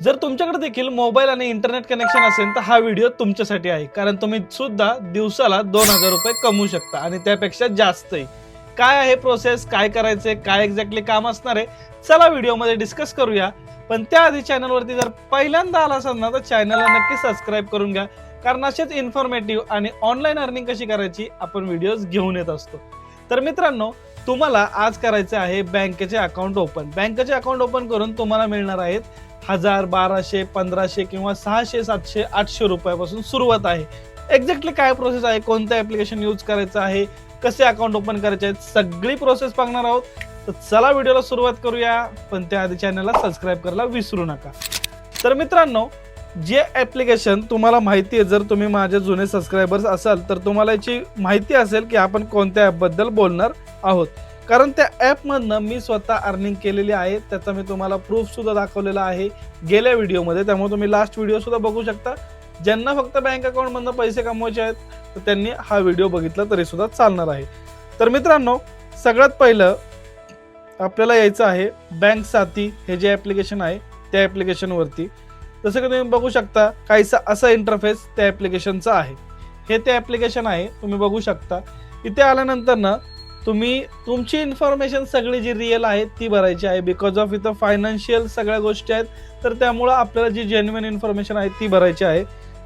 जर तुमच्याकडे देखील मोबाईल आणि इंटरनेट कनेक्शन असेल तर हा व्हिडिओ तुमच्यासाठी आहे. कारण तुम्ही सुद्धा दिवसाला दोन हजार रुपये कमवू शकता आणि त्यापेक्षा जास्तही. काय आहे प्रोसेस काय करायचे काय एक्झॅक्टली काम असणार आहे? चला व्हिडिओमध्ये डिस्कस करूया. पण त्याआधी चॅनलवरती जर पहिल्यांदा आला असाल ना तर चॅनलला नक्की सबस्क्राईब करून घ्या. कारण असेच इन्फॉर्मेटिव्ह आणि ऑनलाईन अर्निंग कशी करायची आपण व्हिडिओज घेऊन येत असतो. तर मित्रांनो तुम्हाला आज करायचे आहे बँकेचे अकाउंट ओपन बँकेचे अकाउंट ओपन करून तुम्हाला मिळणार आहेत हजार बाराशे पंधराशे किंवा सहाशे सातशे आठशे रुपयापासून सुरुवात आहे. एक्झॅक्टली काय प्रोसेस आहे? कोणतं ऍप्लिकेशन यूज करायचं आहे? कसे अकाउंट ओपन करायचे आहेत? सगळी प्रोसेस बघणार आहोत. तर चला व्हिडिओला सुरुवात करूया पण त्याआधी चॅनलला सबस्क्राईब करायला विसरू नका. तर मित्रांनो जे ऍप्लिकेशन तुम्हाला माहिती आहे जर तुम्ही माझे जुने सबस्क्रायबर्स असाल तर तुम्हाला याची माहिती असेल की आपण कोणत्या ॲपबद्दल बोलणार आहोत. कारण त्या ॲपमधनं मी स्वतः अर्निंग केलेली आहे त्याचा मी तुम्हाला प्रूफसुद्धा दाखवलेला आहे गेल्या व्हिडिओमध्ये. त्यामुळे तुम्ही लास्ट व्हिडिओसुद्धा बघू शकता. ज्यांना फक्त बँक अकाउंटमधनं पैसे कमवायचे आहेत तर त्यांनी हा व्हिडिओ बघितला तरीसुद्धा चालणार आहे. तर मित्रांनो सगळ्यात पहिलं आपल्याला यायचं आहे बँक साथी हे जे ॲप्लिकेशन आहे त्या ॲप्लिकेशनवरती जसं की तुम्ही बघू शकता काहीसा असा इंटरफेस त्या ॲप्लिकेशनचा आहे. हे ते ॲप्लिकेशन आहे तुम्ही बघू शकता. इथे आल्यानंतर ना तुम्ही तुमची इन्फॉर्मेशन सगळी जी रिअल आहे ती भरायची आहे. बिकॉज ऑफ इथं फायनान्शियल सगळ्या गोष्टी आहेत तर त्यामुळं आपल्याला जी जेन्युन इन्फॉर्मेशन आहे ती भरायची आहे.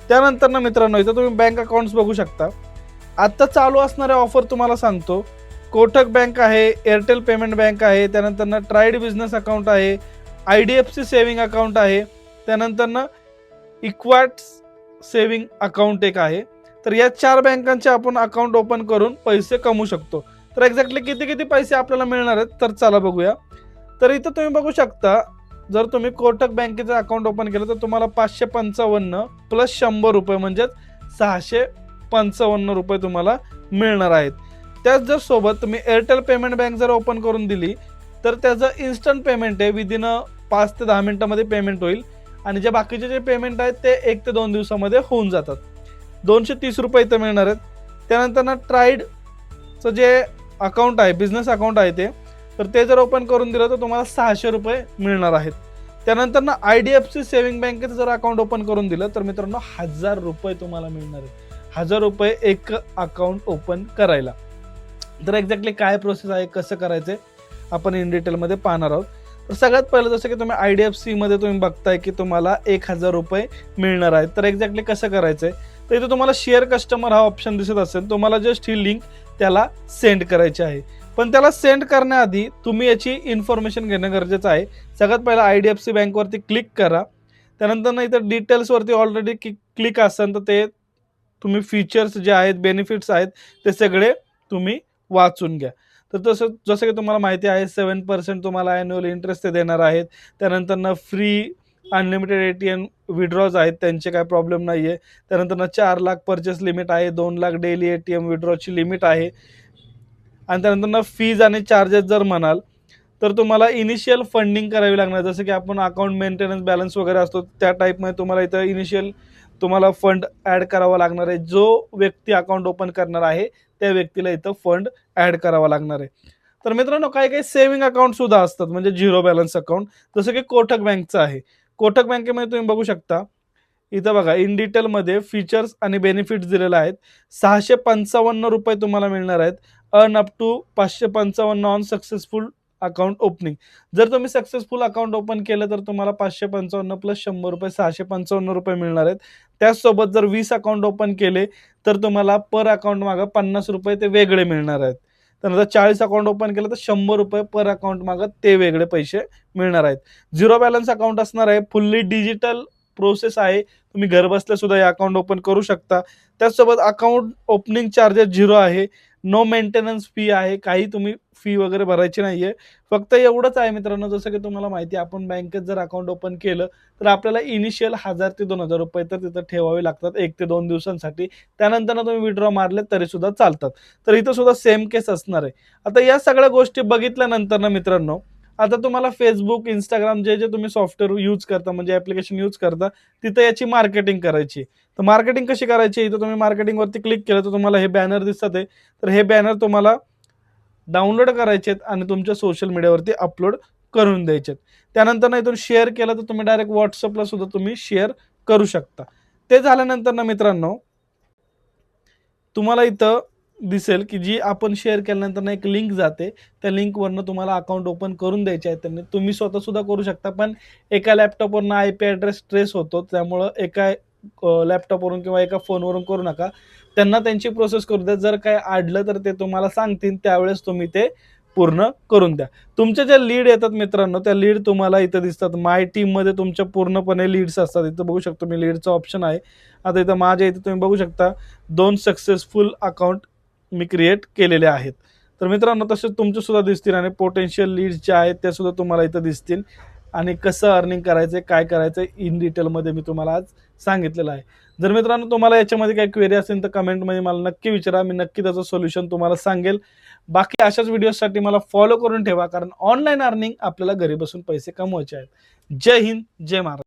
त्यानंतर ना मित्रांनो इथं तुम्ही बँक अकाउंट्स बघू शकता. आत्ता चालू असणाऱ्या ऑफर तुम्हाला सांगतो. कोटक बँक आहे एअरटेल पेमेंट बँक आहे त्यानंतर ना ट्राईड बिझनेस अकाउंट आहे I D F C saving account आहे त्यानंतर ना इक्वाट सेविंग अकाउंट एक आहे. तर या चार बँकांचे आपण अकाउंट ओपन करून पैसे कमवू शकतो. तर एक्झॅक्टली किती किती पैसे आपल्याला मिळणार आहेत तर चला बघूया. तर इथं तुम्ही बघू शकता जर तुम्ही कोटक बँकेचं अकाउंट ओपन केलं तर तुम्हाला पाचशे पंचावन्न प्लस शंभर रुपये म्हणजेच सहाशे पंचावन्न रुपये तुम्हाला मिळणार आहेत. त्याच जर सोबत तुम्ही एअरटेल पेमेंट बँक जर ओपन करून दिली तर त्याचं इन्स्टंट पेमेंट आहे विदिन पाच ते दहा मिनिटामध्ये पेमेंट होईल. आणि जे बाकीचे जे पेमेंट आहेत ते एक ते दोन दिवसामध्ये होऊन जातात. दोनशे तीस रुपये इथं मिळणार आहेत. त्यानंतर ना ट्राईडचं जे अकाउंट आहे बिझनेस अकाउंट आहे ते तर ते जर ओपन करून दिलं तर तुम्हाला सहाशे रुपये मिळणार आहेत. त्यानंतर ना I D F C saving बँकेचं जर अकाउंट ओपन करून दिलं तर मित्रांनो हजार रुपये तुम्हाला मिळणार आहे हजार रुपये एक अकाउंट ओपन करायला. तर एक्झॅक्टली काय प्रोसेस आहे कसं करायचं आहे आपण इन डिटेलमध्ये पाहणार आहोत. तर सगळ्यात पहिलं जसं की तुम्ही आय डी एफ सीमध्ये तुम्ही बघताय की तुम्हाला एक हजार रुपये मिळणार आहेत. तर एक्झॅक्टली कसं करायचं आहे तर इथे तुम्हाला शेअर कस्टमर हा ऑप्शन दिसत असेल. तुम्हाला जस्ट ही लिंक त्याला सेंड करायचे आहे. पण त्याला सेंड करण्याआधी तुम्ही याची इन्फॉर्मेशन घेणं गरजेचं आहे. सगळ्यात पहिलं आय डी एफ सी बँकवरती क्लिक करा. त्यानंतर ना तर डिटेल्सवरती ऑलरेडी क्लिक असेल तर ते तुम्ही फीचर्स जे आहेत बेनिफिट्स आहेत ते सगळे तुम्ही वाचून घ्या. तर तसं जसं की तुम्हाला माहिती आहे सेवन पर्सेंट तुम्हाला ॲन्युअल इंटरेस्ट ते देणार आहेत. त्यानंतर ना free unlimited A T M withdraws आहेत त्यांचे काय प्रॉब्लेम नाही आहे त्यानंतर ना चार लाख परचेस लिमिट आहे दोन lakh daily A T M विड्रॉची limit आहे. आणि त्यानंतर ना फीज आणि चार्जेस जर म्हणाल तर तुम्हाला इनिशियल फंडिंग करावी लागणार. जसं की आपण अकाउंट मेंटेनन्स बॅलन्स वगैरे असतो त्या टाईपमध्ये तुम्हाला इथं इनिशियल तुम्हाला फंड ॲड करावा लागणार आहे. जो व्यक्ती अकाउंट ओपन करणार आहे त्या व्यक्तीला इथं फंड ॲड करावा लागणार आहे. तर मित्रांनो काही काही सेव्हिंग अकाउंट सुद्धा असतात म्हणजे झिरो बॅलन्स अकाउंट जसं की कोटक बँकचं आहे. कोटक बँकेमध्ये तुम्ही बघू शकता. इथं बघा इन डिटेलमध्ये फीचर्स आणि बेनिफिट्स दिलेले आहेत. सहाशे पंचावन्न रुपये तुम्हाला मिळणार आहेत. अर्न अप टू पाचशे पंचावन्न ऑन सक्सेसफुल अकाउंट ओपनिंग जर तुम्ही सक्सेसफुल अकाउंट ओपन केलं तर तुम्हाला पाचशे पंचावन्न प्लस शंभर रुपये सहाशे पंचावन्न रुपये मिळणार आहेत. त्याचसोबत जर वीस अकाउंट ओपन केले तर तुम्हाला पर अकाउंट मागं पन्नास रुपये ते वेगळे मिळणार आहेत. त्यानंतर चाळीस अकाउंट ओपन केलं तर शंभर रुपये पर अकाउंट मागं ते वेगळे पैसे मिळणार आहेत. झिरो बॅलन्स अकाउंट असणार आहे. फुल्ली डिजिटल प्रोसेस आहे. तुम्ही घरबसल्या सुद्धा हे अकाउंट ओपन करू शकता. त्याचसोबत अकाउंट ओपनिंग चार्जेस झिरो आहे. नो मेंटेनन्स फी आहे काही तुम्ही फी वगैरे भरायची नाही आहे फक्त एवढंच आहे मित्रांनो जसं की तुम्हाला माहिती आहे आपण बँकेत जर अकाउंट ओपन केलं तर आपल्याला इनिशियल हजार ते दोन हजार रुपये तर तिथं ठेवावे लागतात एक ते दोन दिवसांसाठी. त्यानंतर तुम्ही विड्रॉ मारले तरी सुद्धा चालतात. तर इथं सुद्धा सेम केस असणार आहे. आता या सगळ्या गोष्टी बघितल्यानंतर ना मित्रांनो आता तुम्हाला फेसबुक इंस्टाग्राम जे जे तुम्ही सॉफ्टवेअर यूज करता म्हणजे ऍप्लिकेशन यूज करता तिथं याची मार्केटिंग करायची. तर मार्केटिंग कशी करायची? इथं तुम्ही मार्केटिंगवरती क्लिक केलं तर तुम्हाला हे बॅनर दिसतात आहे तर हे बॅनर तुम्हाला डाउनलोड करायचे आहेत आणि तुमच्या सोशल मीडियावरती अपलोड करून द्यायचे त्यानंतर ना इथून शेअर केलं तर तुम्ही डायरेक्ट व्हॉट्सअपला सुद्धा तुम्ही शेअर करू शकता. ते झाल्यानंतर ना मित्रांनो तुम्हाला इथं दिसेल की जी आपण शेअर केल्यानंतर ना एक लिंक जाते. त्या लिंकवरनं तुम्हाला अकाउंट ओपन करून द्यायचे आहे. त्यांनी तुम्ही स्वतःसुद्धा करू शकता. पण एका लॅपटॉपवरनं आय पी ॲड्रेस ट्रेस होतो. त्यामुळं एका लॅपटॉपवरून किंवा एका फोनवरून करू नका. त्यांना त्यांची प्रोसेस करू द्या. जर काय आडलं तर ते तुम्हाला सांगतील. त्यावेळेस तुम्ही ते पूर्ण करून द्या. तुमच्या ज्या लीड येतात मित्रांनो त्या लीड तुम्हाला इथं दिसतात. माय टीममध्ये तुमच्या पूर्णपणे लीड्स असतात. इथं बघू शकतो मी लीडचं ऑप्शन आहे. आता इथं माझ्या इथं तुम्ही बघू शकता. दोन सक्सेसफुल अकाउंट मी क्रिएट केलेले आहेत. तर मित्रांनो तसेच तुमचे सुद्धा दिसतील आणि पोटेन्शियल लीड्स जे आहेत ते सुद्धा तुम्हाला इथं दिसतील. आणि कसं अर्निंग करायचं काय करायचं इन डिटेलमध्ये मी तुम्हाला आज सांगितलेलं आहे. जर मित्रांनो तुम्हाला याच्यामध्ये काही क्वेरी असेल तर कमेंटमध्ये मला नक्की विचारा. मी नक्की त्याचं सोल्युशन तुम्हाला सांगेल. बाकी अशाच व्हिडिओसाठी मला फॉलो करून ठेवा कारण ऑनलाईन अर्निंग आपल्याला घरी बसून पैसे कमवायचे आहेत. जय हिंद जय महाराज